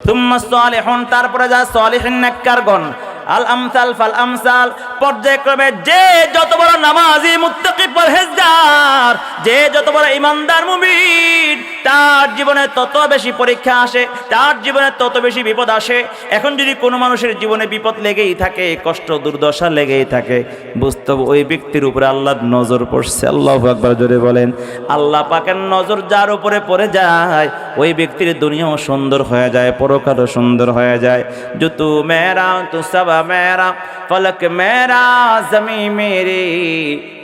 তুম্মা সালিহুন তারপরে যা সালিহিন নেককারগণ আল আমসাল ফাল আমসাল, পর্যায়ক্রমে যে যত বড় নামাজি, মুত্তাকি, পরহেজগার, যে যত বড় ইমানদার, মুমিন, তার জীবনে তত বেশি পরীক্ষা আসে, তার জীবনে তত বেশি বিপদ আসে। এখন যদি কোনো মানুষের জীবনে বিপদ লেগেই থাকে, কষ্ট, দুর্দশা লেগেই থাকে বুঝতে ওই ব্যক্তির উপরে আল্লাহর নজর পড়ছে। আল্লাহ আকবার জোরে বলেন, আল্লাহ পাকের নজর যার উপরে পড়ে যায়, ওই ব্যক্তির দুনিয়াও সুন্দর হয়ে যায়, পরকালও সুন্দর হয়ে যায়। জুতু মেরা তু মেরা ফলক মেরা জমি মেরি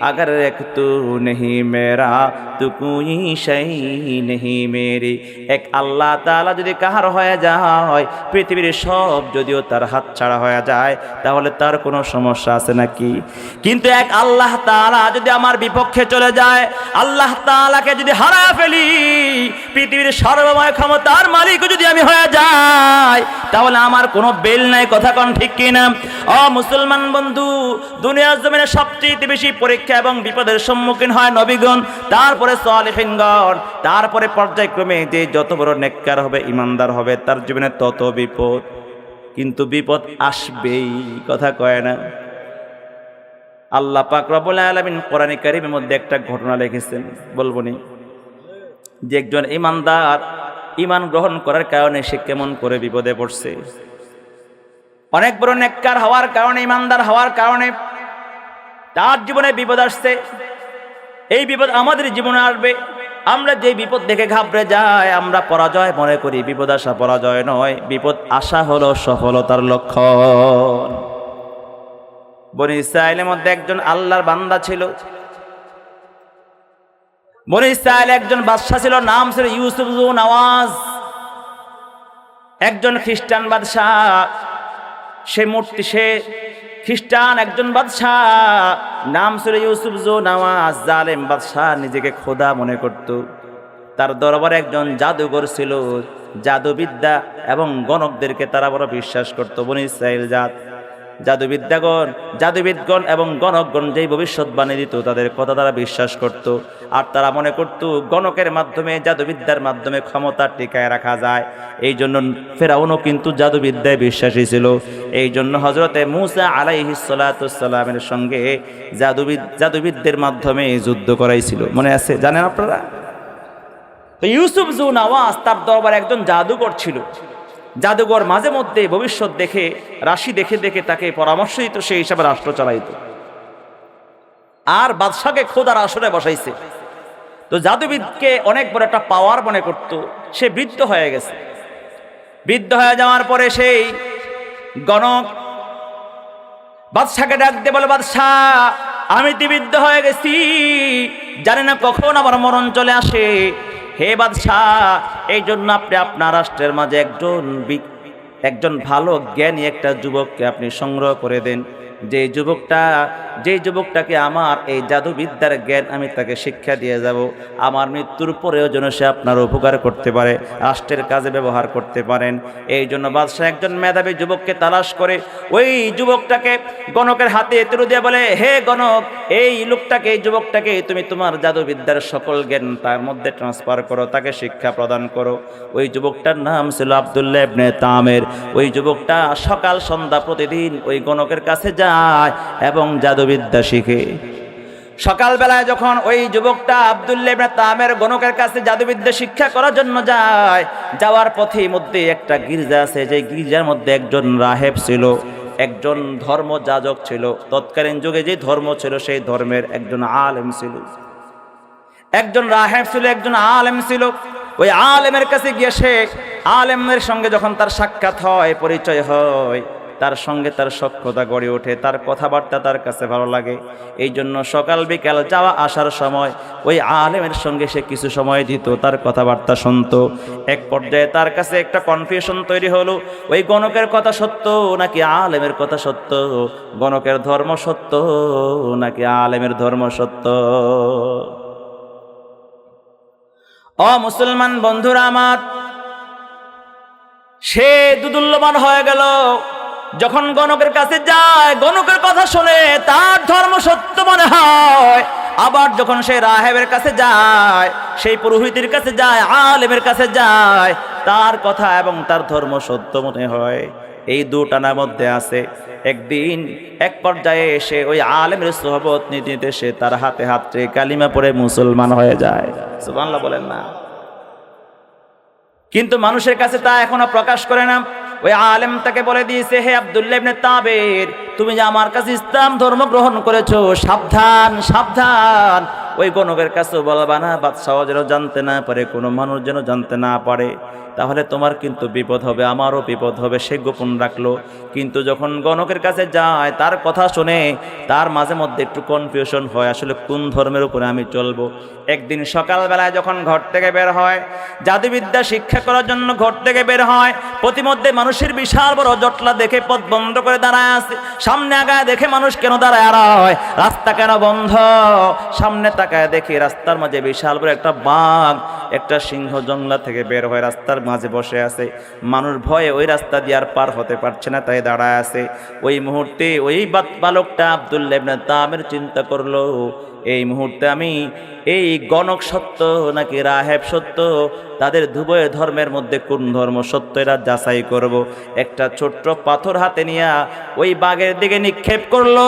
अगर एक तू नहीं मेरा তু কুই সেই নেহি মেরি এক আল্লাহ তাআলা যদি কাহার হয়ে যায় পৃথিবীর সব যদিও তার হাত ছাড়া হয়ে যায় তাহলে তার কোনো সমস্যা আছে নাকি কিন্তু এক আল্লাহ তাআলা যদি আমার বিপক্ষে চলে যায় আল্লাহ তাআলাকে যদি হারা ফেলি পৃথিবীর সর্বময় ক্ষমতার মালিক যদি আমি হয়ে যাই তাহলে আমার কোনো বেল নাই কথা কোন ঠিক কিনা ও মুসলমান বন্ধু, দুনিয়ার জমিনে সবচেয়ে বেশি পরীক্ষা এবং বিপদের সম্মুখীন হয় নবীগণ। তারপরে সালেহিনগণ, তারপরে পর্যায়ক্রমে যে যত বড় নেককার হবে, ইমানদার হবে, তার জীবনে তত বিপদ। কিন্তু বিপদ আসবেই, কথা কয় না। আল্লাহ পাক রব্বুল আলামিন কোরআনে কারীমের মধ্যে একটা ঘটনা লিখেছেন, বলব নি? যে একজন ইমানদার, ইমান গ্রহণ করার কারণে সে কেমন করে বিপদে পড়ছে? অনেক বড় নেককার হওয়ার কারণে, ইমানদার হওয়ার কারণে তার জীবনে বিপদ আসছে, এই বিপদ আমাদের জীবনে আসবে। আমরা যে বিপদ দেখে ঘাবড়ে যাই, আমরা পরাজয় মনে করি। বিপদ আসা পরাজয় নয়, বিপদ আসা হলো সফলতার লক্ষণ। বনি ইসরায়েলের মধ্যে একজন আল্লাহর বান্দা ছিল। বনি ইসরায়েল একজন বাদশাহ ছিল, নাম ছিল ইউসুফ নওয়াজ। একজন খ্রিস্টান বাদশাহ। সে মূর্তি, সে খ্রিস্টান একজন বাদশাহ। নাম ছিল ইউসুফ জো নামাজ, জালেম বাদশাহ নিজেকে খোদা মনে করত। তার দরবারে একজন জাদুঘর ছিল, জাদুবিদ্যা, এবং গণকদেরকে তারা বড় বিশ্বাস করতো বনিস জাত। জাদুবিদ্যাগণ, জাদুবিদগণ এবং গণকগণ যেই ভবিষ্যৎবাণী দিত, তাদের কথা তারা বিশ্বাস করত। আর তারা মনে করত, গণকের মাধ্যমে, জাদুবিদ্যার মাধ্যমে ক্ষমতা টিকায় রাখা যায়। এই জন্য ফেরাউনও কিন্তু জাদুবিদ্যায় বিশ্বাসী ছিল। এই জন্য হজরতে মুসা আলাইহিসালামের সঙ্গে জাদুবিদ জাদুবিদ্যের মাধ্যমে যুদ্ধ করাইছিল। মনে আছে? জানেন আপনারা? তো ইউসুফ জুন আওয়াজ তার দরবার একজন জাদুকর ছিল। জাদুঘর মাঝে মধ্যে ভবিষ্যৎ দেখে, রাশি দেখে দেখে তাকে পরামর্শ দিত, সেই হিসাবে রাষ্ট্র চালাইত। আর বাদশাকে খোদার আসরে বসাইছে। তো জাদুবিদকে অনেক বড় একটা পাওয়ার মনে করত, সে বৃদ্ধ হয়ে গেছে। বৃদ্ধ হয়ে যাওয়ার পরে সেই গণক বাদশাকে ডাক দিয়ে বলে, বাদশাহ, আমি বৃদ্ধ হয়ে গেছি। জানি না কখন আমার মরণ চলে আসে। হে বাদশাহ এই জন্য আপনি আপনার রাষ্ট্রের মাঝে একজন একজন ভালো জ্ঞানী একটা যুবককে আপনি সংগ্রহ করে দেন। যে যুবকটা যে যুবকটাকে আমার এই জাদুবিদ্যার জ্ঞান আমি তাকে শিক্ষা দিয়ে যাব, আমার মৃত্যুর পরেও যেন সে আপনার উপকার করতে পারে, রাষ্ট্রের কাজে ব্যবহার করতে পারেন। এই জন্য বাদশাহ একজন মেধাবী যুবককে তালাশ করে, ওই যুবকটাকে গণকের হাতে তুলে দিয়ে বলে, হে গণক, এই লোকটাকে, এই যুবকটাকে তুমি তোমার জাদুবিদ্যার সকল জ্ঞান তার মধ্যে ট্রান্সফার করো, তাকে শিক্ষা প্রদান করো। ওই যুবকটার নাম ছিল আবদুল্লাহ ইবনে তামের। ওই যুবকটা সকাল সন্ধ্যা প্রতিদিন ওই গণকের কাছে যায় এবং জাদুবিদ্যা শিখে। সকালবেলায় যখন ওই যুবকটা আবদুল্লাহ তামের গণকের কাছে জাদুবিদ্যা শিক্ষা করার জন্য যায়, যাওয়ার পথে মধ্যে একটা গির্জা আছে যে গির্জার মধ্যে একজন রাহেব ছিল, একজন ধর্ম যাজক ছিল। তৎকালীন যুগে যে ধর্ম ছিল, সেই ধর্মের একজন আলেম ছিল। একজন রাহেব ছিল, একজন আলেম ছিল। ওই আলেমের কাছে গিয়ে সে আলেমের সঙ্গে যখন তার সাক্ষাৎ হয়, পরিচয় হয় তার সঙ্গে তার সক্ষতা গড়ে ওঠে, তার কথাবার্তা তার কাছে ভালো লাগে। এই জন্য সকাল বিকাল যাওয়া আসার সময় ওই আলেমের সঙ্গে সে কিছু সময় দিত, তার কথাবার্তা শুনতো। এক পর্যায়ে তার কাছে একটা কনফিউশন তৈরি হলো, ওই গণকের কথা সত্য নাকি আলেমের কথা সত্য? গণকের ধর্ম সত্য নাকি আলেমের ধর্ম সত্য? অ মুসলমান বন্ধুরা আমার, সে দুদুল্যমান হয়ে গেল। যখন গণকের কাছে যায়, গণকের কথা শুনে তার ধর্ম সত্য মনে হয়। আবার যখন সে রাহেবের কাছে যায়, সেই পুরোহিতের কাছে যায়, আলেমের কাছে যায়, তার কথা এবং তার ধর্ম সত্য মনে হয়। এই দুটানার মধ্যে আছে, একদিন এক পর্যায়ে এসে ওই আলেমের সোহবত নিতে নিতে সে তার হাতে হাত কালিমা পরে মুসলমান হয়ে যায়। সুবহানাল্লাহ বলেন না। কিন্তু মানুষের কাছে তা এখনও প্রকাশ করে না। ওই আলেম তাকে বলে দিয়েছে হে আবদুল্লাহ ইবনে তাবের তুমি যে আমার কাছে ইসলাম ধর্ম গ্রহণ করেছ, সাবধান সাবধান। ওই গণকের কাছে বলবা না, বাদশাহ যেন জানতে না পারে, কোনো মানুষ যেন জানতে না পারে। তাহলে তোমার কিন্তু বিপদ হবে, আমারও বিপদ হবে, সে গোপন রাখল। কিন্তু যখন গণকের কাছে যায়, তার কথা শুনে, তার মাঝে মধ্যে একটু কনফিউশন হয়, আসলে কোন ধর্মের উপরে আমি চলবো? একদিন সকালবেলায় যখন ঘর থেকে বের হয় জাদুবিদ্যা শিক্ষা করার জন্য ঘর থেকে বের হয়, প্রতিমধ্যে মানুষের বিশাল বড় জটলা দেখে পথ বন্ধ করে দাঁড়ায় আছে। সামনে আগায় দেখে মানুষ কেন দাঁড়ায়? আড়া হয়, রাস্তা কেন বন্ধ? সামনে তাকায় দেখে রাস্তার মাঝে বিশাল বড় একটা বাঘ, একটা সিংহ জঙ্গলা থেকে বের হয় রাস্তার মাঝে বসে আছে। মানুষ ভয়ে ওই রাস্তা দিয়ে আর পার হতে পারছে না, তাই দাঁড়ায় আছে। ওই মুহূর্তে ওই বালকটা আবদুল্লাহ ইবনে তামের চিন্তা করল এই মুহূর্তে আমি এই গণক সত্য নাকি রাহেব সত্য? তাদের ধুবয়ে ধর্মের মধ্যে কোন ধর্ম সত্য এরা যাচাই করব। একটা ছোট্ট পাথর হাতে নিয়ে ওই বাঘের দিকে নিক্ষেপ করল,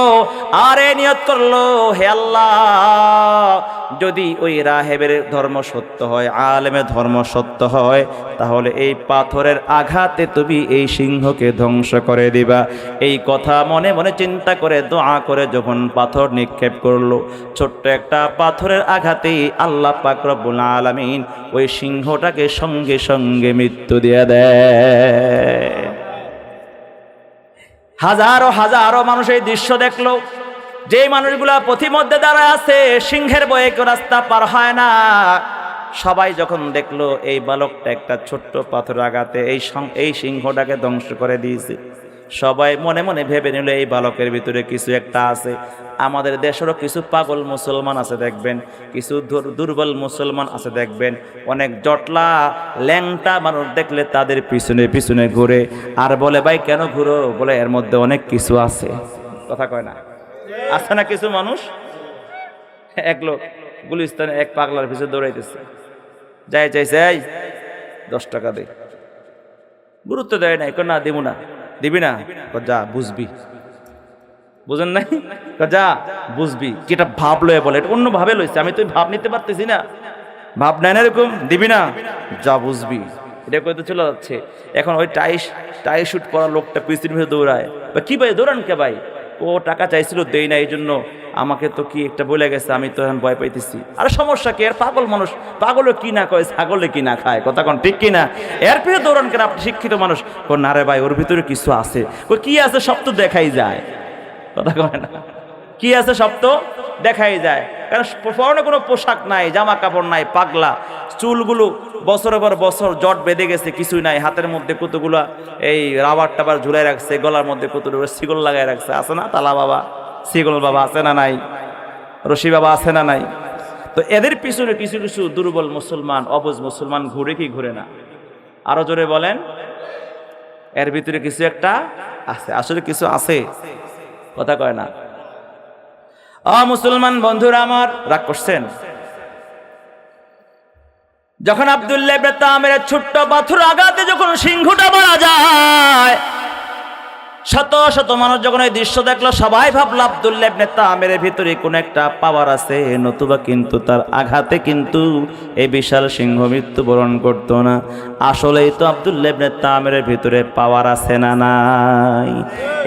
আরে নিয়ত করল, হে আল্লাহ! যদি ওই রাহেবের ধর্ম সত্য হয়, আলেমের ধর্ম সত্য হয়, তাহলে এই পাথরের আঘাতে তুমি এই সিংহকে ধ্বংস করে দিবা। এই কথা মনে মনে চিন্তা করে, দোয়া করে যখন পাথর নিক্ষেপ করল, ছোট্ট একটা পাথরের আঘাতেই আল্লাহ পাক রব্বুল আলামিন ওই সিংহটাকে সঙ্গে সঙ্গে মৃত্যু দিয়ে দেয়। হাজারো হাজারো মানুষ এই দৃশ্য দেখল। যে মানুষগুলা পথিমধ্যে দাঁড়ায় আছে, সিংহের বয়ে রাস্তা পার হয় না। সবাই যখন দেখল, এই বালকটা একটা ছোট্ট পাথর আঘাতে এই এই সিংহটাকে ধ্বংস করে দিয়েছে। সবাই মনে মনে ভেবে নিল, এই বালকের ভিতরে কিছু একটা আছে। আমাদের দেশেরও কিছু পাগল মুসলমান আছে, দেখবেন। কিছু দুর্বল মুসলমান আছে, দেখবেন। অনেক জটলা, ল্যাংটা মানুষ দেখলে তাদের পিছনে পিছনে ঘুরে। আর বলে, ভাই, কেন ঘুরো? বলে, এর মধ্যে অনেক কিছু আছে। কথা কয় না। আছে না কিছু মানুষ? এক লোক গুলিস্তানে এক পাগলার পিছনে দৌড়াইতেছে। যাই চাইছে এই দশ টাকা দে। গুরুত্ব দেয় নাই। না দিব না। দিবি না? যা, বুঝবি। বুঝেন নাই? যা, বুঝবি। যেটা ভাব লয়ে বলে। এটা অন্য ভাবে লইছে। আমি তো ভাব নিতে পারতেছি না। ভাব নেয় না এরকম? দিবি না? যা, বুঝবি। এটা কইতে চলে যাচ্ছে। এখন ওই টাই টাই শুট করা লোকটা পিছনের ভিতরে দৌড়ায়। বা কি ভাই, দৌড়ান কে ভাই? ও টাকা চাইছিল, দেই না এই জন্য আমাকে তো কি একটা বলে গেছে, আমি তো এখন ভয় পাইতেছি। আর সমস্যা কি? আর পাগল মানুষ, পাগলও কি না কয়, ছাগলে কি না খায়? কথা কোন ঠিক কি না এর পিছনে দৌড়ান কেন আপনি শিক্ষিত মানুষ? কোন না রে ভাই, ওর ভিতরে কিছু আছে। ও কি আছে সব তো দেখাই যায়। কথা কয় না। কি আছে সব তো? দেখাই যায়। কারণ পরনে কোনো পোশাক নাই, জামা কাপড় নাই, পাগলা। চুলগুলো বছরের পর বছর জট বেঁধে গেছে, কিছুই নাই। হাতের মধ্যে কতগুলো এই রাবার টাবার ঝুলাই রাখছে, গলার মধ্যে কতগুলো শিগল লাগাই রাখছে। আছে না তালা বাবা? শিগল বাবা আছে না নাই? রশি বাবা আছে না নাই? তো এদের পিছনে কিছু কিছু দুর্বল মুসলমান, অবুজ মুসলমান ঘুরে কি ঘুরে না? আরও জোরে বলেন। এর ভিতরে কিছু একটা আছে। আসলে কিছু আছে। কথা কয় না। মুসলমান বন্ধুরা আমার, রাগ করছেন? যখন আবদুল্লাহ তামের ছোট্ট পাথর আঘাতে যখন সিংহটা মারা যায় শত শত মানুষ যখন এই দৃশ্য দেখল, সবাই ভাবলো, আবদুল্লাহ ইবনে তামের ভিতরে কোন একটা পাওয়ার আছে, নতুবা কিন্তু তার আঘাতে কিন্তু এই বিশাল সিংহ মৃত্যুবরণ করতো না। আসলেই তো আবদুল্লাহ ইবনে তামের ভিতরে পাওয়ার আছে না নাই?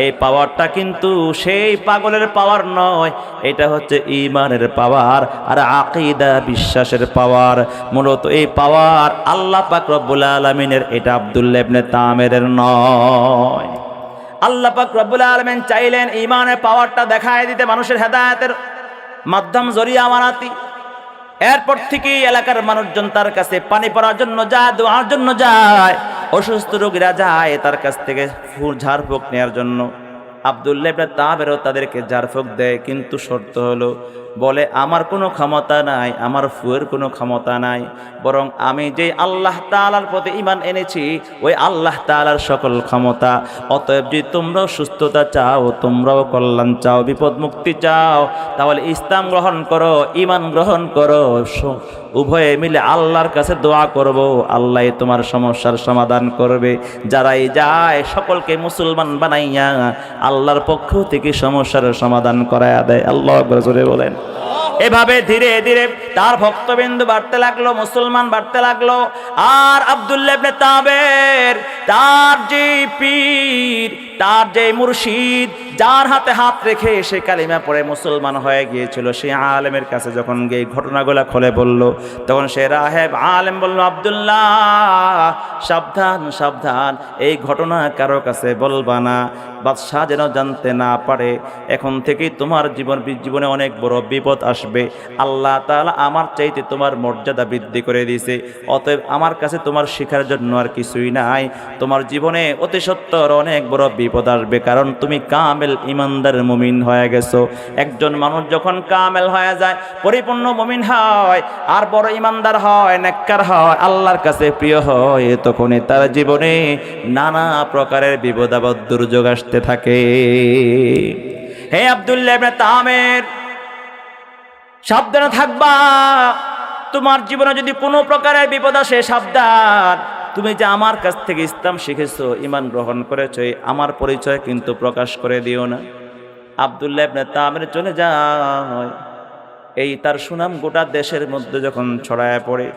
এই পাওয়ারটা কিন্তু সেই পাগলের পাওয়ার নয়, এটা হচ্ছে ইমানের পাওয়ার আর আকিদা বিশ্বাসের পাওয়ার মূলত এই পাওয়ার আল্লাহ পাক রব্বুল আলমিনের, এটা আবদুল্লাহ ইবনে তামের নয়। আল্লাহ পাক রব্বুল আলমেন চাইলেন ইমানের পাওয়ারটা দেখায় দিতে মানুষের হেদায়েতের মাধ্যম জরিয়া মানাতি। এরপর থেকেই এলাকার মানুষজন তার কাছে পানি পড়ার জন্য যায়, দোয়ার জন্য যায়, অসুস্থ রোগীরা যায় তার কাছ থেকে ফুল ঝাড়ফুঁক নেওয়ার জন্য। আবদুল্লাহ তাবেরও তাদেরকে ঝাড়ফুঁক দেয়, কিন্তু শর্ত হলো বলে, আমার কোনো ক্ষমতা নাই, আমার ফুয়ের কোনো ক্ষমতা নাই। বরং আমি যে আল্লাহ তাআলার প্রতি ইমান এনেছি, ওই আল্লাহ তাআলার সকল ক্ষমতা। অতএব যদি তোমরাও সুস্থতা চাও, তোমরাও কল্যাণ চাও, বিপদ মুক্তি চাও, তাহলে ইসলাম গ্রহণ করো ইমান গ্রহণ করো উভয়ে মিলে আল্লাহর কাছে দোয়া করব। আল্লাহ তোমার সমস্যার সমাধান করবে। যারাই যায়, সকলকে মুসলমান বানাইয়া আল্লাহর পক্ষ থেকে সমস্যার সমাধান করায়া দেয়। আল্লাহ জোরে বলেন। এভাবে ধীরে ধীরে তার ভক্তবিন্দু বাড়তে লাগল, মুসলমান বাড়তে লাগল। আর আব্দুল্লাহ ইবনে তাবের, তার যে পীর, তার যে মুর্শিদ, যার হাতে হাত রেখে সে কালিমা পড়ে মুসলমান হয়ে গিয়েছিল। সেই আলেমের কাছে যখন গিয়ে ঘটনাগুলো খুলে বলল, তখন সে রাহেব আলেম বলল, আব্দুল্লাহ, সাবধান সাবধান, এই ঘটনা কারও কাছে বলবা না। বাদশাহ যেন জানতে না পারে, এখন থেকেই তোমার জীবন জীবনে অনেক বড় বিপদ আসবে। আল্লাহ তাআলা আমার চাইতে তোমার মর্যাদা বৃদ্ধি করে দিয়েছে। অতএব আমার কাছে তোমার শেখার জন্য আর কিছুই নাই। তোমার জীবনে অতি সত্তর অনেক বড় বিপদ আসবে, কারণ তুমি কামেল ইমানদার মুমিন হয়ে গেছো। একজন মানুষ যখন কামেল হয়ে যায়, পরিপূর্ণ মুমিন হয়, আর বড় ইমানদার হয়, নেককার হয়, আল্লাহর কাছে প্রিয় হয়, তখনই তার জীবনে নানা প্রকারের বিপদ আপদ দুর্যোগ আসতে থাকে। হে আব্দুল্লাহ তামের, সাবধানে থাকবা। তোমার জীবনে যদি কোনো প্রকারের বিপদ আসে, সাবধান। তুমি যে আমার কাছ থেকে ইসলাম শিখেছো, ইমান গ্রহণ করেছ আমার পরিচয় কিন্তু প্রকাশ করে দিও না। আবদুল্লাহ তামের চলে যায়। এই তার সুনাম গোটা দেশের মধ্যে যখন ছড়ায় পড়ে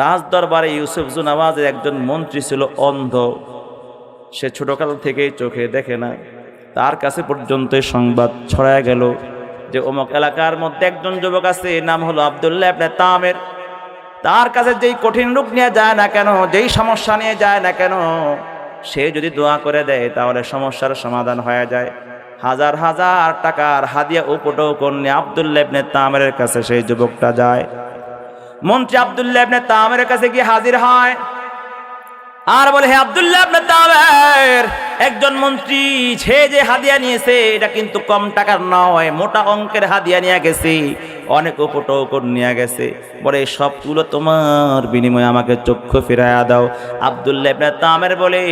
রাজ দরবারে ইউসুফ জুনাওয়াজের একজন মন্ত্রী ছিল অন্ধ। সে ছোটকাল থেকেই চোখে দেখে না। তার কাছে পর্যন্ত সংবাদ ছড়ায় গেল যে অমুক এলাকার মধ্যে একজন যুবক আছে নাম হলো আবদুল্লাহ ইবনে তামের। তার কাছে যেই কঠিন রূপ নিয়ে যায় না কেন, যেই সমস্যা নিয়ে যায় না কেন, সে যদি দোয়া করে দেয়, তাহলে সমস্যার সমাধান হয়ে যায়। হাজার হাজার টাকার হাদিয়া উপটোকন নিয়ে আবদুল্লাহ ইবনে তামের কাছে সেই যুবকটা যায়। মন্ত্রী আবদুল্লাহ ইবনে তামের কাছে গিয়ে হাজির হয়। আর বলে হে আবদুল্লাহ আপনার একজন মন্ত্রী, সে যে হাদিয়া নিয়েছে, এটা কিন্তু কম টাকার নয়, মোটা অঙ্কের হাদিয়া নিয়ে গেছে, অনেক উপটোকন নিয়ে গেছে। বলে, সবগুলো তোমার বিনিময়ে আমাকে চক্ষু ফিরাইয়া দাও। আব্দুল্লাহ ইবনে তামের বলে,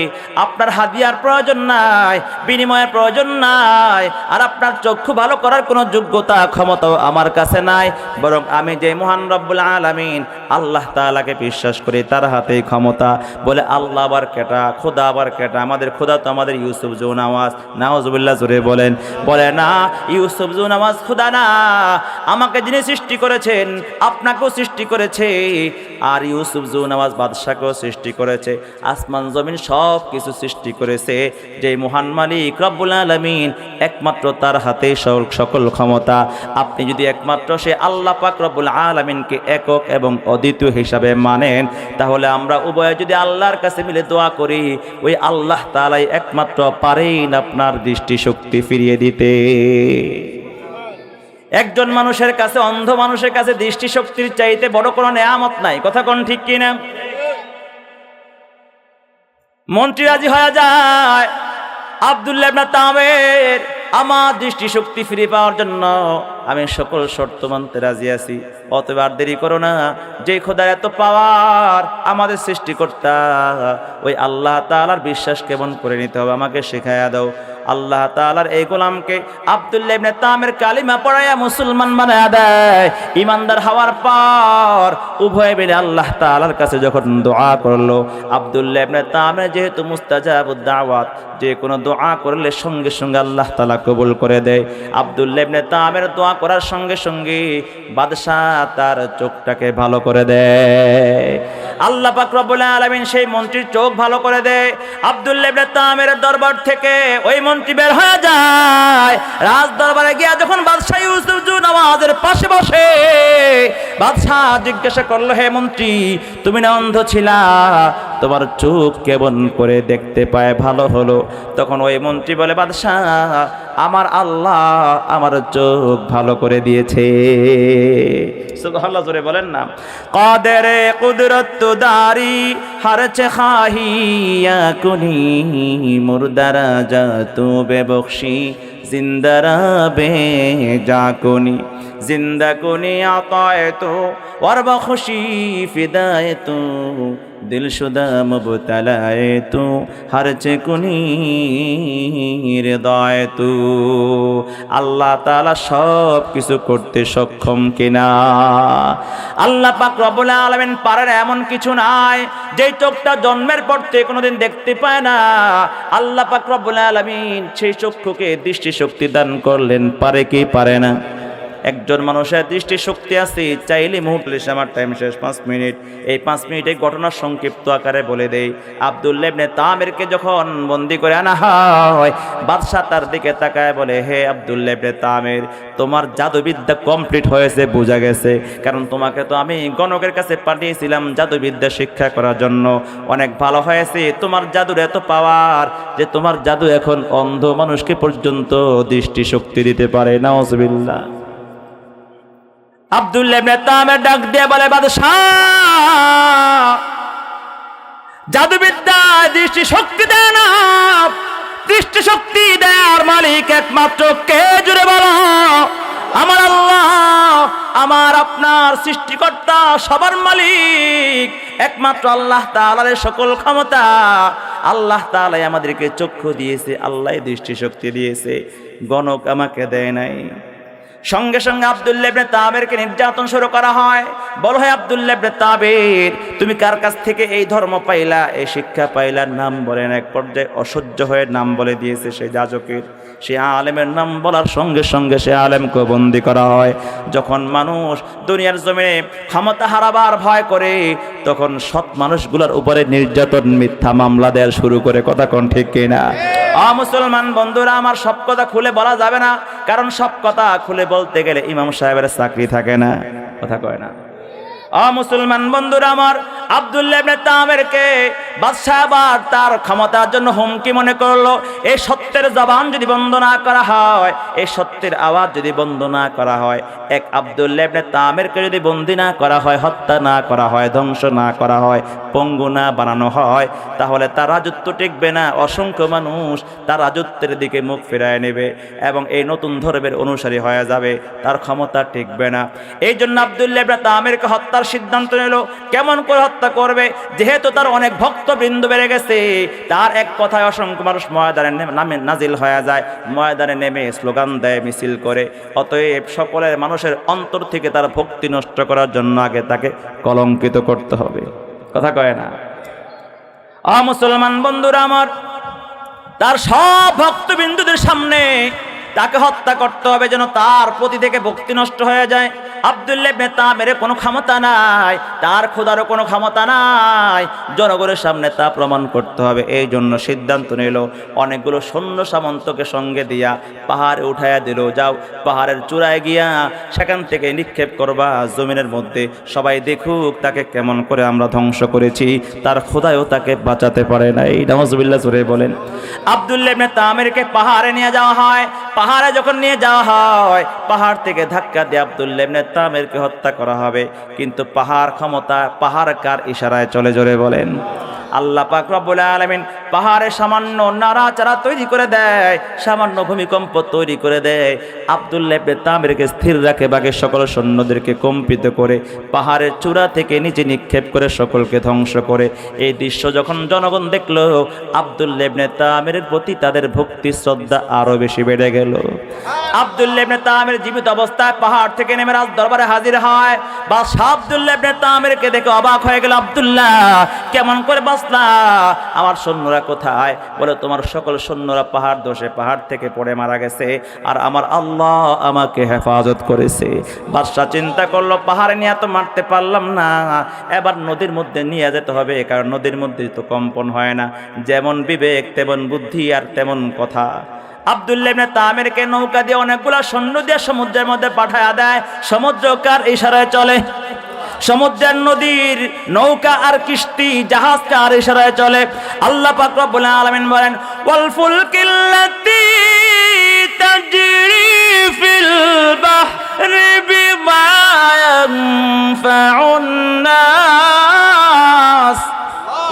আপনার হাদিয়ার প্রয়োজন নাই, বিনিময়ের প্রয়োজন নাই, আর আপনার চক্ষু ভালো করার কোনো যোগ্যতা, ক্ষমতাও আমার কাছে নাই। বরং আমি যে মহান রব্বুল আলামিন, আল্লাহ তাআলাকে বিশ্বাস করি, তার হাতেই ক্ষমতা। বলে, আল্লাহ আবার কেটা, খোদা আবার কেটা, আমাদের খোদা তো আমাদের ইউসুফ জৌ নামাজ নাওজুবিল্লাহ জোরে বলেন। বলে, না, ইউসুফ জৌ নামাজ খোদা না, আমাকে যিনি সৃষ্টি করেছেন, আপনাকেও সৃষ্টি করেছে। আর ইউসুফ জৌ নামাজ বাদশাকেও সৃষ্টি করেছে। আসমান, জমিন সব কিছু সৃষ্টি করেছে। যে মহান মালিক রব্বুল আলমিন, একমাত্র তার হাতে সকল- ক্ষমতা। আপনি যদি একমাত্র সে আল্লাহ পাক রব্বুল আলমিনকে একক এবং অদ্বিতীয় হিসাবে মানেন, তাহলে আমরা উভয়ে যদি আল্লাহর কাছে মিলে দোয়া করি, ওই আল্লাহ তালাই একমাত্র পারেন আপনার দৃষ্টিশক্তি ফিরিয়ে দিতে। একজন মানুষের কাছে, অন্ধ মানুষের কাছে দৃষ্টিশক্তির চাইতে বড় কোনো নেয়ামত নাই। কথা কোন ঠিক কি কিনা? মন্ত্রী রাজি হয়ে যায়। আবদুল্লাহ তামের আমার দৃষ্টিশক্তি ফিরে পাওয়ার জন্য আমি সকল শর্ত মানতে রাজি আছি। অতবার দেরি করো না। যে খোদার এত পাওয়ার আমাদের সৃষ্টিকর্তা, ওই আল্লাহ তালার বিশ্বাস কেমন করে নিতে হবে আমাকে শেখায়া দাও। আল্লাহ তাআলার এই গোলামকে আব্দুল্লাহ তামের কালিমা পড়ায়া মুসলমান বানায়া দেয়। ইমানদার হওয়ার পর উভয় মিলে আল্লাহ তাআলার কাছে যখন দোয়া করল, আব্দুল্লাহ তামের যেহেতু মুস্তাজাবুদ দাওয়াত, যে কোনো দোয়া করলে সঙ্গে সঙ্গে আল্লাহ তাআলা কবুল করে দেয়। আব্দুল্লাহ তামের দোয়া করার সঙ্গে সঙ্গে বাদশাহ তার চোখটাকে ভালো করে দেয়। আল্লাহ পাক রব্বুল আলামিন সেই মন্ত্রীর চোখ ভালো করে দেয়। আব্দুল্লাহ তামের দরবার থেকে ওই মন্ত্রী বের হয়ে যায়। রাজ দরবারে গিয়া যখন বাদশাহ ইউসুফ জু নামাজের পাশে বসে, বাদশাহ জিজ্ঞাসা করল, হে মন্ত্রী, তুমি না অন্ধ ছিলা? তোমার চোখ কেমন করে দেখতে পায়? ভালো হলো? তখন ওই মন্ত্রী বলে, বাদশাহ আমার আল্লাহ আমার চোখ ভালো করে দিয়েছে। সুবহানাল্লাহ জোরে বলেন না। কাদেরে কুদরত দারি হারছে খাহিয়া কুনি মুর্দারা যা তু বেবখশি জিন্দারা বে যা কুনি জিন্দা কুনি আতায় তো ওয়ার বখশি ফিদায় তো দিল শুদা মবতলায় তু হরচে কুনি হৃদয় তু। আল্লাহ তাআলা সব কিছু করতে সক্ষম কিনা? আল্লাহ পাক রব্বুল আলামিন পারেন এমন কিছু নাই, যেই চোখটা জন্মের পর থেকে কোনোদিন দেখতে পায় না। আল্লাহ পাক রব্বুল আলামিন সেই চক্ষুকে দৃষ্টি শক্তি দান করলেন, পারে কি পারে না? একজন মানুষের দৃষ্টি শক্তি আছে, চাইলে মুহূর্তে আমার টাইম শেষ, পাঁচ মিনিট। এই পাঁচ মিনিটে ঘটনার সংক্ষিপ্ত আকারে বলে দেই। আবদুল্লেবনে তামেরকে যখন বন্দি করে আনা হয়, বাদশাহ তার দিকে তাকায়, বলে, হে আবদুল্লেবনে তামের, তোমার জাদুবিদ্যা কমপ্লিট হয়েছে, বোঝা গেছে। কারণ তোমাকে তো আমি গণকের কাছে পাঠিয়েছিলাম জাদুবিদ্যা শিক্ষা করার জন্য। অনেক ভালো হয়েছে, তোমার জাদুর এত পাওয়ার যে তোমার জাদু এখন অন্ধ মানুষকে পর্যন্ত দৃষ্টি শক্তি দিতে পারে, নাউজুবিল্লাহ। আব্দুল্লাহ ডাক দিয়ে বলে, বাদশাহ, জাদুবিদ্যা দৃষ্টি শক্তি দেয় না। দৃষ্টি শক্তি দেয়ার মালিক একমাত্র কে জুড়ে বলো? আমার আল্লাহ, আমার আপনার সৃষ্টিকর্তা, সবার মালিক একমাত্র আল্লাহ তাআলার সকল ক্ষমতা। আল্লাহ তাআলাই আমাদেরকে চক্ষু দিয়েছে, আল্লাহ দৃষ্টি শক্তি দিয়েছে। গণক আমাকে দেয় নাই। সঙ্গে সঙ্গে আবদুল্লাবনে তাবেরকে নির্যাতন শুরু করা হয়। বল হয় আবদুল্লাবনে তাবের, তুমি কার কাছ থেকে এই ধর্ম পাইলা? এই শিক্ষা পাইলা নাম বলেন, এক পর্যায়ে অসহ্য হয়ে নাম বলে দিয়েছে সেই যাজকের। সে আলেমের নাম বলার সঙ্গে সঙ্গে সে আলেমকে বন্দি করা হয়। যখন মানুষ দুনিয়ার জমিনে ক্ষমতা হারাবার ভয় করে, তখন সৎ মানুষগুলোর উপরে নির্যাতন, মিথ্যা মামলা দেওয়া শুরু করে। কথা কোন ঠিক কিনা? মুসলমান বন্ধুরা, আমার সব কথা খুলে বলা যাবে না, কারণ সব কথা খুলে বলতে গেলে ইমাম সাহেবের চাকরি থাকে না। কথা কয় না। আ মুসলমান বন্ধুরা, আমার আব্দুল্লাহ তামেরকে বাদশাহ আবার তার ক্ষমতার জন্য হুমকি মনে করল। এই সত্যের জবান যদি বন্ধ না করা হয় এই সত্যের আওয়াজ যদি বন্ধ না করা হয়, এক আব্দুল্লাহ ইবনে তামেরকে যদি বন্দি না করা হয়, হত্যা না করা হয়, ধ্বংস না করা হয়, পঙ্গু না বানানো হয়, তাহলে তার রাজত্ব টিকবে না। অসংখ্য মানুষ তার রাজত্বের দিকে মুখ ফেরায় নেবে এবং এই নতুন ধর্মের অনুসারী হয়ে যাবে। তার ক্ষমতা টিকবে না। এই জন্য আবদুল্লাহ ইবনে তামেরকে হত্যার সিদ্ধান্ত নিল। কেমন করে হত্যা করবে? যেহেতু তার অনেক ভক্তবৃন্দ বেড়ে গেছে। তার এক কথায় অসংখ্য মানুষ ময়দানে নামে নাজিল হয়ে যায়। ময়দানে নেমে স্লোগান দেয় মিছিল করে। অতএব সকলের মানুষের অন্তর থেকে তার ভক্তি নষ্ট করার জন্য আগে তাকে কলঙ্কিত করতে হবে। কথা কয় না? আ মুসলমান বন্ধুরা আমার, তার সব ভক্তবিন্দুদের সামনে তাকে হত্যা করতে হবে যেন তার প্রতি থেকে ভক্তি নষ্ট হয়ে যায়। আবদুল্লাহ নেতা মেরে কোনো ক্ষমতা নাই, তার খোদারও কোনো ক্ষমতা নাই। জনগণের সামনে তা প্রমাণ করতে হবে, এই জন্য সিদ্ধান্ত নিল, অনেকগুলো সৈন্য সামন্তকে সঙ্গে দিয়া পাহাড়ে উঠাইয়া দিল। যাও, পাহাড়ের চূড়ায় গিয়া সেখান থেকে নিক্ষেপ করবা, জমিনের মধ্যে সবাই দেখুক তাকে কেমন করে আমরা ধ্বংস করেছি, তার খোদায়ও তাকে বাঁচাতে পারে না এই নজবিল্লা জোরে বলেন। আবদুল্লাহ ইবনে তামিরকে পাহাড়ে নিয়ে যাওয়া হয় পাহাড়ে যখন নিয়ে যাওয়া হয়, পাহাড় থেকে ধাক্কা দিয়ে আবদুল্লাহ তামেরকে তামিরকে হত্যা করা হবে। কিন্তু পাহাড় ক্ষমতা পাহাড় কার ইশারায় চলে, জোরে বলেন। আল্লাহ পাক রব্বুল আলামিন পাহাড়ে সামান্য নাড়াচাড়া তৈরি করে দেয়, সামান্য ভূমিকম্প তৈরি করে দেয়। আব্দুল্লাহ ইবনে তামিরকে স্থির রাখে, বাকি সকল সৈন্যদেরকে কম্পিত করে পাহাড়ের চূড়া থেকে নিচে নিক্ষেপ করে সকলকে ধ্বংস করে। এই দৃশ্য যখন জনগণ দেখল আব্দুল্লাহ ইবনে তামিরের প্রতি তাদের ভক্তি, শ্রদ্ধা আরও বেশি বেড়ে গেল। আব্দুল্লাহ ইবনে তামির জীবিত অবস্থায় পাহাড় থেকে নেমে রাজ দরবারে হাজির হয়। বা আব্দুল্লাহ ইবনে তামিরকে দেখে অবাক হয়ে গেল, আব্দুল্লাহ, কেমন করে বাঁচলা? আমার সৈন্যরা কোথায়? বলে, তোমার সকল সৈন্যরা পাহাড় দোষে পাহাড় থেকে পড়ে মারা গেছে আর আমার আল্লাহ আমাকে হেফাজত করেছে। বাদশাহ চিন্তা করল, পাহাড়ে নিয়ে তো মারতে পারলাম না। এবার নদীর মধ্যে নিয়ে যেতে হবে, কারণ নদীর মধ্যে তো কম্পন হয় না। যেমন বিবেক, তেমন বুদ্ধি আর তেমন কথা। আবদুল্লাহ ইবনে তামিরকে নৌকা দিয়ে অনেকগুলা সৈন্য দিয়ে সমুদ্রের মধ্যে পাঠায় দেয়। সমুদ্র কার ইশারায় চলে। সমুদ্রের নদীর নৌকা আর কিস্তি জাহাজ কার ইশারায় চলে। আল্লাহ পাক রব্বুল আলামিন বলেন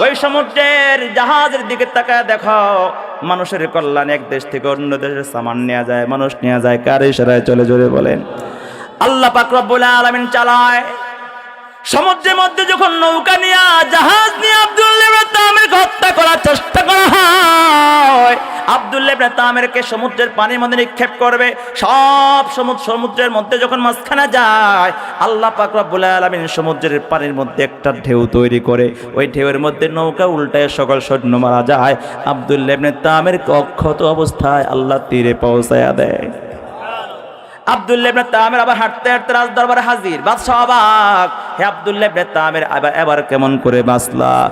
ওই সমুদ্রের জাহাজের দিকে তাকায় দেখো, মানুষের কল্যাণ এক দেশ থেকে অন্য দেশের সামান নেওয়া যায়, মানুষ নেওয়া যায়, কার ইশারায় চলে জোরে বলেন। আল্লাহ পাক রব্বুল আলামিন চালায় সমুদ্রের মধ্যে যখন নৌকা নিয়ে, জাহাজ নিয়ে আব্দুল্লাহ ইবনে হত্যা করার চেষ্টা করা হয় আব্দুল্লাহ তামিরকে সমুদ্রের পানির মধ্যে নিক্ষেপ করবে। সব সমুদ্র, সমুদ্রের মধ্যে যখন মাঝখানে যায়, আল্লাহ পাক রব্বুল আলামিন সমুদ্রের পানির মধ্যে একটা ঢেউ তৈরি করে। ওই ঢেউয়ের মধ্যে নৌকা উল্টায় সকল সৈন্য মারা যায়। আব্দুল্লাহ তামিরকে অক্ষত অবস্থায় আল্লাহ তীরে পৌঁছায়া দেয়। তামির আবার হাঁটতে হাঁটতে দরবারে হাজির। বাদশাহ অবাক। তামির আবার এবার কেমন করে বাঁচলা?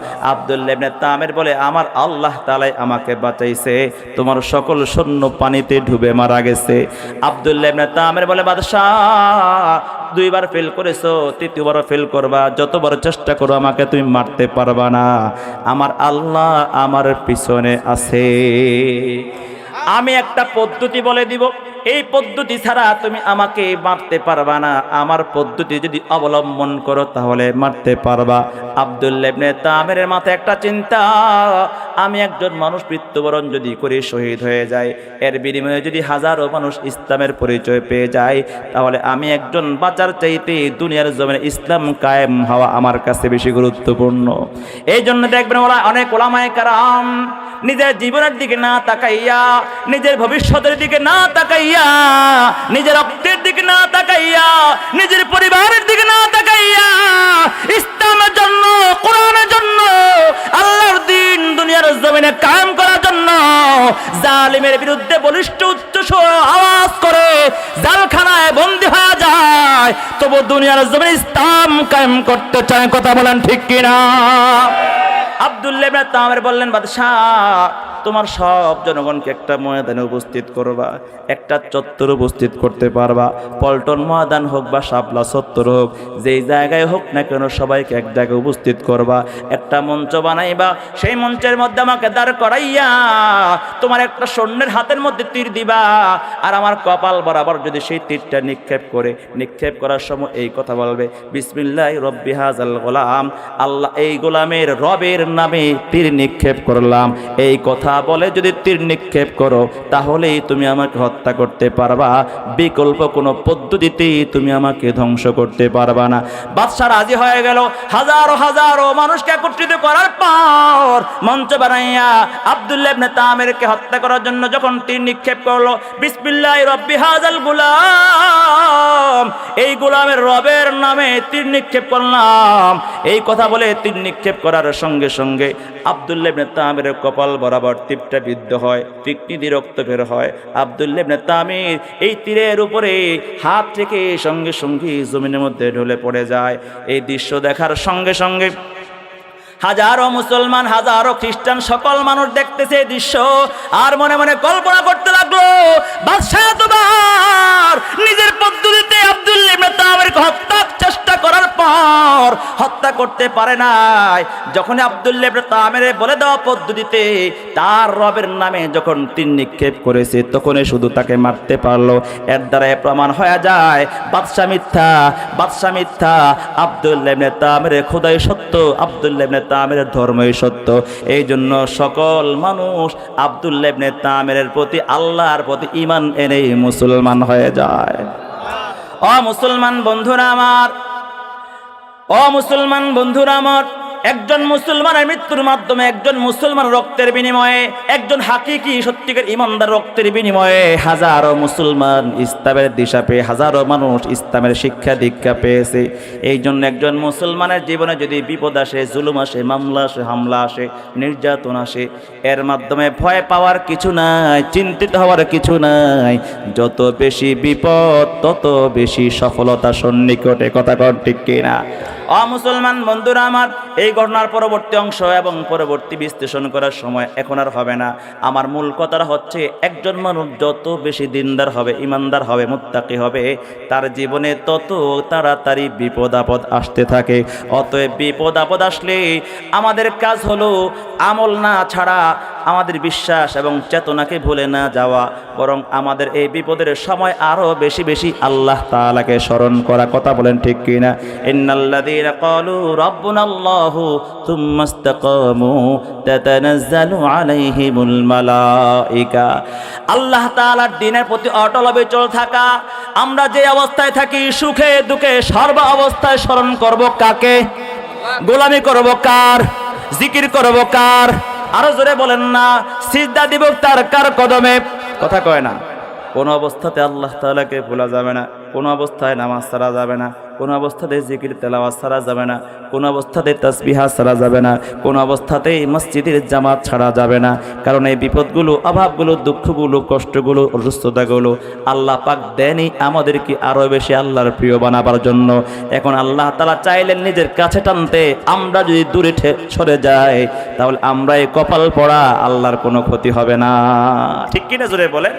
তামির বলে, আমার আল্লাহ আমাকে বাঁচাইছে। তোমার সকল সৈন্য পানিতে ডুবে মারা গেছে। আব্দুল্লাহ তামির বলে, বাদশাহ, দুইবার ফেল করেছ তৃতীয়বার ফেল করবা। যতবার চেষ্টা করো আমাকে তুমি মারতে পারবা না। আমার আল্লাহ আমার পিছনে আছে। আমি একটা পদ্ধতি বলে দিব। এই পদ্ধতি ছাড়া তুমি আমাকে মারতে পারবা না। আমার পদ্ধতি যদি অবলম্বন করো তাহলে মারতে পারবা। আবদুল্লাবনে তামের মাথায় একটা চিন্তা আমি একজন মানুষ মৃত্যুবরণ যদি করে শহীদ হয়ে যায়, এর বিনিময়ে যদি হাজারো মানুষ ইসলামের পরিচয় পেয়ে যায়, তাহলে আমি একজন বাঁচার চাইতে দুনিয়ার জমিনে ইসলাম কায়েম হওয়া আমার কাছে বেশি গুরুত্বপূর্ণ। এই জন্য দেখবেন ওরা অনেক ওলামায় কারাম নিজের জীবনের দিকে না তাকাইয়া, নিজের ভবিষ্যতের দিকে না তাকাইয়া, নিজের রক্তের দিকে না তাকাইয়া, নিজের পরিবারের দিকে না তাকাইয়া ইসলামের জন্য, কোরআনের জন্য, আল্লাহর দিন দুনিয়ার জমিনে কায়েম করার জন্য জালিমের বিরুদ্ধে বলিষ্ঠ উচ্চ আওয়াজ করে জালখানায় বন্দী হয়ে যায়। তবু দুনিয়ার জমিনে ইসলাম কায়েম করতে চায় কথা বলেন ঠিক কিনা? আব্দুল্লাহ তামের বললেন, বাদশাহ, তোমার সব জনগণকে একটা ময়দানে উপস্থিত করবা, একটা চত্বর উপস্থিত করতে পারবা। পল্টন ময়দান হোক বা শাপলা চত্বর হোক, যেই জায়গায় হোক না কেন সবাইকে এক জায়গায় উপস্থিত করবা। একটা মঞ্চ বানাইবা, সেই মঞ্চের মধ্যে আমাকে দাঁড় করাইয়া তোমার একটা সৈন্যের হাতের মধ্যে তীর দিবা। আর আমার কপাল বরাবর যদি সেই তীরটা নিক্ষেপ করে, নিক্ষেপ করার সময় এই কথা বলবে, বিসমিল্লাহ রব্বি হাজাল গোলাম, আল্লাহ এই গোলামের রবের নামে তীর নিক্ষেপ করলাম। এই কথা বলে যদি তীর নিক্ষেপ করো, তাহলেই তুমি আমাকে হত্যা করতে পারবা। বিকল্প কোনো পদ্ধতিতেই তুমি আমাকে ধ্বংস করতে পারবা না। বাদশাহ রাজি হয়ে গেল। হাজারো হাজারো মানুষকে একত্রিত করার পর মঞ্চ বানাইয়া আব্দুল্লাহ ইবনে তামিরকে হত্যা করার জন্য যখন তীর নিক্ষেপ করল, বিসমিল্লাহ রব্বি হাজাল গুলাম, এই গোলামের রবের নামে তীর নিক্ষেপ করলাম। এই কথা বলে তীর নিক্ষেপ করার সঙ্গে সঙ্গে আব্দুল্লাহ ইবনে তামিরের কপাল বরাবর তীরটা বিদ্ধ হয় টিকনি দিয়ে রক্ত বের হয়। আব্দুল্লাহ ইবনে তামির এই তীরের উপরে হাত থেকে সঙ্গে সঙ্গে জমিনের মধ্যে ঢলে পড়ে যায়। এই দৃশ্য দেখার সঙ্গে সঙ্গে হাজারো মুসলমান, হাজারো খ্রিস্টান, সকল মানুষ দেখতেছে দৃশ্য। আর মনে মনে কল্পনা করতে লাগল, বাদশাহ তোমার নিজের পদ্ধতিতে আব্দুল্লাহ ইবনে তামিরকে হত্যার চেষ্টা করার পর হত্যা করতে পারে নাই। যখন আব্দুল্লাহ ইবনে তামিরে বলে দেওয়া পদ্ধতিতে তার রবের নামে যখন তিন নিক্ষেপ করেছে, তখনই শুধু তাকে মারতে পারল। এর দ্বারা প্রমাণ হয়ে যায় বাদশাহ মিথ্যা বাদশাহ মিথ্যা আব্দুল্লাহ ইবনে তামিরের খোদাই সত্য আব্দুল্লাহ ইবনে তামিরের ধর্মই সত্য। এই জন্য সকল মানুষ আব্দুল্লাহ ইবনে তামিরের প্রতি আল্লাহর প্রতি ইমান এনে মুসলমান হয়ে যায়। ও মুসলমান বন্ধুরা আমার অ মুসলমান বন্ধুরা আমার একজন মুসলমানের মৃত্যুর মাধ্যমে একজন মুসলমান রক্তের বিনিময়ে, একজন হাকিকি সত্যিকার ইমানদার রক্তের বিনিময়ে হাজারো মুসলমান ইসলামের দিশা পেয়ে, হাজারো মানুষ ইসলামের শিক্ষা দীক্ষা পেয়েছে। এই জন্য একজন মুসলমানের জীবনে যদি বিপদ আসে, জুলুম আসে, মামলা আসে, হামলা আসে, নির্যাতন আসে, এর মাধ্যমে ভয় পাওয়ার কিছু নাই, চিন্তিত হওয়ার কিছু নাই। যত বেশি বিপদ, তত বেশি সফলতা সন্নিকটে, কথা কর ঠিক কিনা? অ মুসলমান বন্ধুরা আমার এই ঘটনার পরবর্তী অংশ এবং পরবর্তী বিশ্লেষণ করার সময় এখন আর হবে না। আমার মূল কথাটা হচ্ছে, একজন মানুষ যত বেশি দিনদার হবে, ইমানদার হবে, মুত্তাকি হবে, তার জীবনে তত তাড়াতাড়ি বিপদ আপদ আসতে থাকে। অতএব বিপদ আপদ আসলে আমাদের কাজ হলো আমল না ছাড়া আমাদের বিশ্বাস এবং চেতনাকে ভুলে না যাওয়া, বরং আমাদের এই বিপদের সময় আরও বেশি বেশি আল্লাহ তাআলাকে স্মরণ করা। কথা বলেন ঠিক কিনা? ইন্নাল্লাযীনা ক্বালু রাব্বুনাল্লাহু থুম্মা ইসতাকামু তাতানাজ্জালু আলাইহিমুল মালাইকা। আল্লাহ তাআলার দিনের প্রতি অটল অবিচল থাকা, আমরা যে অবস্থায় থাকি সুখে দুঃখে সর্ব অবস্থায় স্মরণ করব কাকে? গোলামি করব কার? জিকির করব কার? আরও জোরে বলেন না, সিজদা দিব তার কার কদমে? কথা কয় না, কোনো অবস্থাতে আল্লাহ তাআলাকে ভোলা যাবে না, কোনো অবস্থায় নামাজ ছাড়া যাবে না। কোনো অবস্থাতে জিকির তেলাওয়াত ছাড়া যাবে না, কোনো অবস্থাতে তাসবিহা ছাড়া যাবে না, কোনো অবস্থাতেই মসজিদের জামাত ছাড়া যাবে না। কারণ এই বিপদগুলো, অভাবগুলো, দুঃখগুলো, কষ্টগুলো, অসুস্থতাগুলো আল্লাহ পাক দেনই আমাদেরকে আরও বেশি আল্লাহর প্রিয় বানাবার জন্য। এখন আল্লাহ তালা চাইলেন নিজের কাছে টানতে আমরা যদি দূরে সরে যাই, তাহলে আমরা এই কপাল পড়া আল্লাহর কোনো ক্ষতি হবে না। ঠিক কিনা জোরে বলে